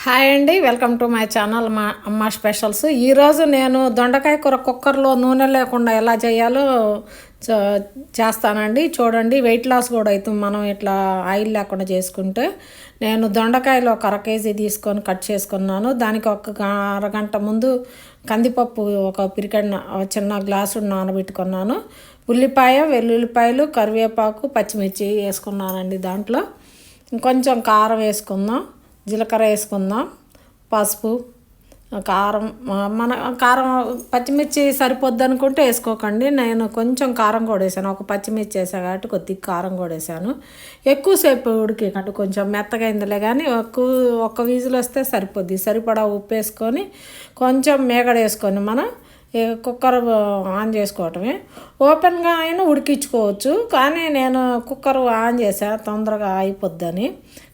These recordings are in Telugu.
హాయ్ అండి వెల్కమ్ టు మై ఛానల్ మా అమ్మ స్పెషల్స్. ఈరోజు నేను దొండకాయ కూర కుక్కర్లో నూనె లేకుండా ఎలా చేయాలో చ- చేస్తానండి. చూడండి వెయిట్ లాస్ కూడా అవుతుంది మనం ఇట్లా ఆయిల్ లేకుండా చేసుకుంటే. నేను దొండకాయలు ఒక అర కేజీ తీసుకొని కట్ చేసుకున్నాను. దానికి ఒక అరగంట ముందు కందిపప్పు ఒక పిరికడిన చిన్న గ్లాసు నానబెట్టుకున్నాను. ఉల్లిపాయ వెల్లుల్లిపాయలు కరివేపాకు పచ్చిమిర్చి వేసుకున్నానండి దాంట్లో. ఇంకొంచెం కారం వేసుకుందాం. జీలకర్ర వేసుకుందాం పసుపు కారం మన కారం పచ్చిమిర్చి సరిపోద్ది అనుకుంటే వేసుకోకండి. నేను కొంచెం కారం కూడా వేసాను. ఒక పచ్చిమిర్చి వేసాను కాబట్టి కొద్దిగా కారం కూడా వేసాను. ఎక్కువసేపు ఉడికి కొంచెం మెత్తగా అయిందిలే కానీ ఎక్కువ ఒక్క వీజులు వస్తే సరిపోద్ది. సరిపడా ఉప్పు వేసుకొని కొంచెం మేగడ వేసుకొని మనం కుక్కర్ ఆన్ చేసుకోవటమే. ఓపెన్గా అయినా ఉడికించుకోవచ్చు కానీ నేను కుక్కర్ ఆన్ చేసా తొందరగా అయిపోద్దని.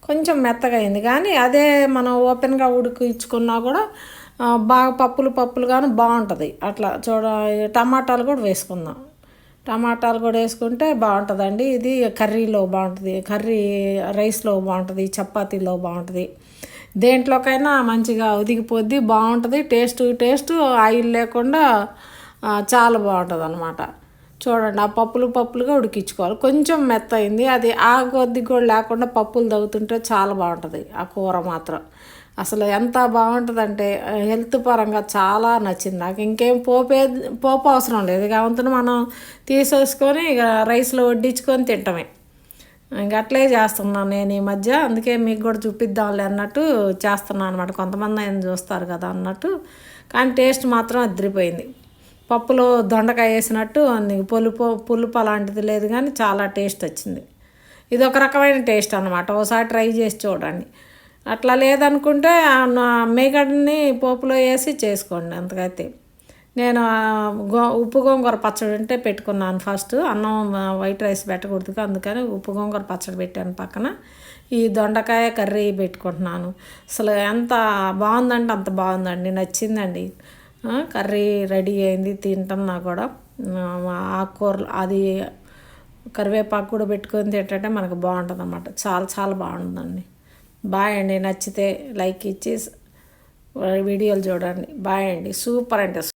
కొంచెం మెత్తగా అయింది కానీ అదే మనం ఓపెన్గా ఉడికించుకున్నా కూడా బాగా పప్పులు పప్పులు కానీ బాగుంటుంది. అట్లా చూడ టమాటాలు కూడా వేసుకుందాం. టమాటాలు కూడా వేసుకుంటే బాగుంటుందండి. ఇది కర్రీలో బాగుంటుంది. కర్రీ రైస్లో బాగుంటుంది చపాతీలో బాగుంటుంది. దేంట్లోకైనా మంచిగా ఉదిగిపోద్ది బాగుంటుంది. టేస్ట్ టేస్ట్ ఆయిల్ లేకుండా చాలా బాగుంటుంది అనమాట చూడండి ఆ పప్పులు పప్పులుగా ఉడికించుకోవాలి. కొంచెం మెత్త అయింది అది ఆ కొద్ది కూడా లేకుండా పప్పులు తగ్గుతుంటే చాలా బాగుంటుంది. ఆ కూర మాత్రం. అసలు ఎంత బాగుంటుందంటే హెల్త్ పరంగా చాలా నచ్చింది నాకు. ఇంకేం పోపే పోపు అవసరం లేదు. ఇక మనం తీసేసుకొని ఇక రైస్లో వడ్డించుకొని తింటమే. ఇంక అట్లే చేస్తున్నాను నేను ఈ మధ్య. అందుకే మీకు కూడా చూపిద్దాంలే అన్నట్టు చేస్తున్నాను అనమాట కొంతమంది ఆయన చూస్తారు కదా అన్నట్టు. కానీ టేస్ట్ మాత్రం అదిరిపోయింది పప్పులో దొండకాయ వేసినట్టు అన్ని పులుపు పులుపు అలాంటిది లేదు కానీ చాలా టేస్ట్ వచ్చింది. ఇది ఒక రకమైన టేస్ట్ అనమాట ఒకసారి ట్రై చేసి చూడండి. అట్లా లేదనుకుంటే నా మేగడ్ని పోపులో వేసి చేసుకోండి. అంతకైతే. నేను గో ఉప్పు గోంగూర పచ్చడి అంటే పెట్టుకున్నాను ఫస్ట్ అన్నం వైట్ రైస్ పెట్టకూడదు అందుకని ఉప్పు గోంగూర పచ్చడి పెట్టాను పక్కన. ఈ దొండకాయ కర్రీ పెట్టుకుంటున్నాను. అసలు ఎంత బాగుందంటే అంత బాగుందండి నచ్చిందండి. కర్రీ రెడీ అయింది తింటున్నా కూడా. ఆకుకూరలు అది కరివేపాకు కూడా పెట్టుకొని తింటే మనకు బాగుంటుంది అన్నమాట చాలా చాలా బాగుంటుందండి. బాయ్ అండి నచ్చితే లైక్ ఇచ్చి వీడియోలు చూడండి. బాయ్ అండి. సూపర్ అంటే